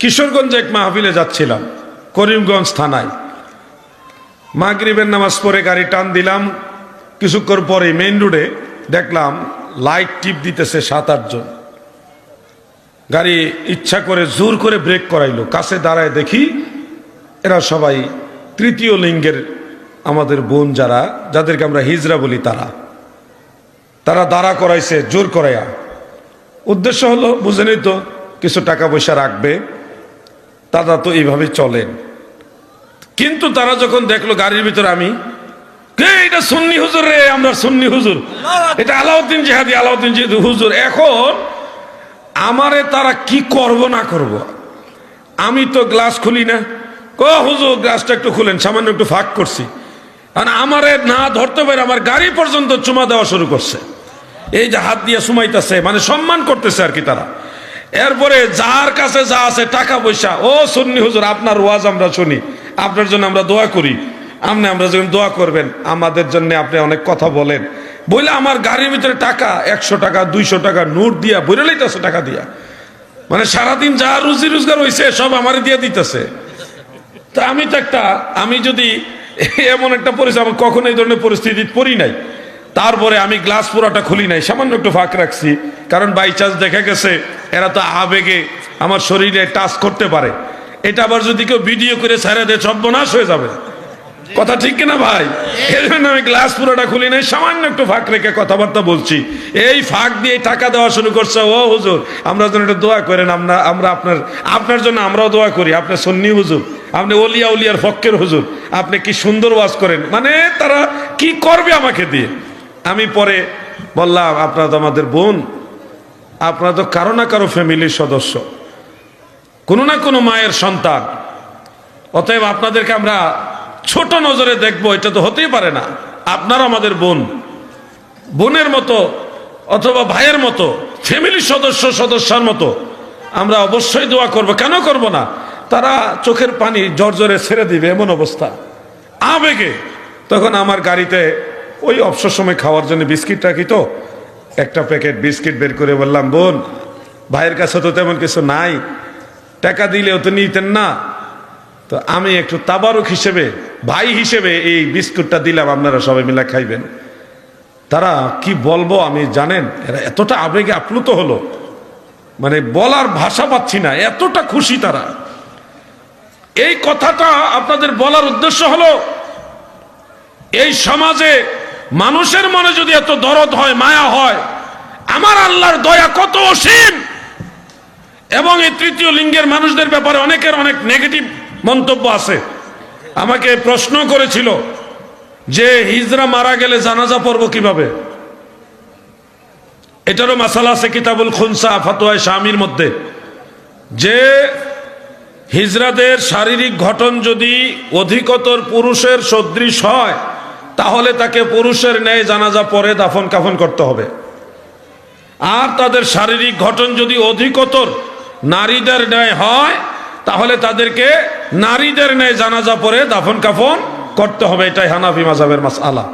কিশোরগঞ্জে এক মাহফিলে যাচ্ছিলাম, করিমগঞ্জ থানায়। মাগরিবের নামাজ পড়ে গাড়ি টান দিলাম। কিছুক্ষণ পরে মেইন রোডে দেখলাম লাইট টিপ দিতেছে সাত আটজন গাড়ি ইচ্ছা করে জোর করে ব্রেক করাইলো। কাছে দাঁড়ায় দেখি এরা সবাই তৃতীয় লিঙ্গের আমাদের বোন যারা, যাদেরকে আমরা হিজরা বলি তারা। তারা দাঁড়া করাইছে, জোর করাইয়া। উদ্দেশ্য হলো বুঝেনি তো কিছু টাকা পয়সা রাখবে। তারা তো এইভাবে চলেন কিন্তু তারা যখন দেখল গাড়ির ভিতরে আমি কে এটা সুন্নি হুজুর রে আমরা সুন্নি হুজুর? এটা আলাউদ্দিন জিহাদি আলাউদ্দিন জিহাদি হুজুর। এখন আমারে তারা কি করব না করব। আমি তো গ্লাস খুলি না। ও হুজুর গ্লাসটা একটু খুলেন সামান্য একটু ফাঁক করছি। কারণ আমারে না ধরতে পারে আমার গাড়ি পর্যন্ত চুমা দেওয়া শুরু করছে। এই যে হাত দিয়ে সুমাইতেছে মানে সম্মান করতেছে আর কি তারা। এরপরে যার কাছে যা আছে টাকা পয়সা, ও সুন্নি হুজুর, আপনার ওয়াজ আমরা শুনি, আপনার জন্য আমরা দোয়া করি। আপনি আমরা যখন দোয়া করবেন, আমাদের জন্য আপনি অনেক কথা বলেন। বলে আমার গাড়ির ভিতরে টাকা, একশো টাকা, দুইশো টাকা, নোট দিয়া, বইরে লইতেছে টাকা দিয়া। মানে সারাদিন যা রুজি রোজগার হয়েছে সব আমারে দিয়ে দিতেছে। তা আমি তো একটা, আমি যদি এমন একটা পরিস্থিতি, আমি কখনো এই ধরনের পরিস্থিতি পড়ি নাই। তারপরে আমি গ্লাস পুরাটা খুলি নাই, সামান্য একটু ফাঁক রাখছি। কারণ বাই চান্স দেখা গেছে এরা তো আবেগে আমার শরীরে টাচ করতে পারে। এটা আবার যদি কেউ ভিডিও করে ছেড়ে দেয়, সর্বনাশ হয়ে যাবে। কথা ঠিক কিনা ভাই? এর জন্য আমি গ্লাস পুরোটা খুলি নাই, সামান্য একটু ফাঁক রেখে কথাবার্তা বলছি। এই ফাঁক দিয়ে টাকা দেওয়া শুরু করছে, ও হুজুর, আমরা যেন একটু দোয়া করেন আমরা আমরা আপনার আপনার জন্য আমরাও দোয়া করি আপনার সন্নি হুজুর, আপনি অলিয়া উলিয়ার ফক্কের হুজুর, আপনি কি সুন্দর ওয়াজ করেন। মানে তারা কি করবে আমাকে দিয়ে? আমি পরে বললাম, আপনারা তো আমাদের বোন আপনারা তো কারও না কারও ফ্যামিলির সদস্য। কোনো না কোনো মায়ের সন্তান। অতএব আপনাদেরকে আমরা ছোট নজরে দেখব, এটা তো হতেই পারে না। আপনারা আমাদের বোন। বোনের মতো অথবা ভাইয়ের মতো, ফ্যামিলির সদস্য, সদস্যার মতো, আমরা অবশ্যই দোয়া করব। কেন করব না? তারা চোখের পানি জর্জরে ছেড়ে দিবে, এমন অবস্থা। আবেগে। তখন আমার গাড়িতে ওই অবসর সময় খাওয়ার জন্য বিস্কিট রাখি তো। একটা প্যাকেট বিস্কিট বের করে বললাম, বোন, ভাইয়ের কাছে তো তেমন কিছু নাই। টাকা দিলেও তো নিতেন না। তো আমি একটু তাবারুক হিসেবে, ভাই হিসেবে এই বিস্কুটটা দিলাম, আপনারা সবাই মিলে খাইবেন। তারা, কি বলব আমি, জানেন? এরা এতটা আবেগে আপ্লুত হলো। মানে বলার ভাষা পাচ্ছি না, এতটা খুশি তারা। এই কথাটা আপনাদের বলার উদ্দেশ্য হলো, এই সমাজে মানুষের মনে যদি এত দরদ হয়, মায়া হয়, আমার আল্লাহর দয়া কত অসীম! এবং এই তৃতীয় লিঙ্গের মানুষদের ব্যাপারে অনেকের অনেক নেগেটিভ মন্তব্য আছে। আমাকে প্রশ্ন করেছিল যে, হিজরা মারা গেলে জানাজা পড়ব কীভাবে? এটারও মাসালা আছে কিতাবুল খুনসা, ফাতোয়ায় স্বামীর মধ্যে। যে, হিজরাদের শারীরিক ঘটন যদি অধিকতর পুরুষের সদৃশ হয় তাহলে তাকে পুরুষের ন্যায় জানাজা পরে দাফন কাফন করতে হবে। আর তাদের শারীরিক ঘটন যদি অধিকতর নারীদের ন্যায় হয়, তাহলে তাদেরকে নারীদের ন্যায় জানাজা পরে দাফন কাফন করতে হবে। এটাই হানাফি মাজাবের মাস আলা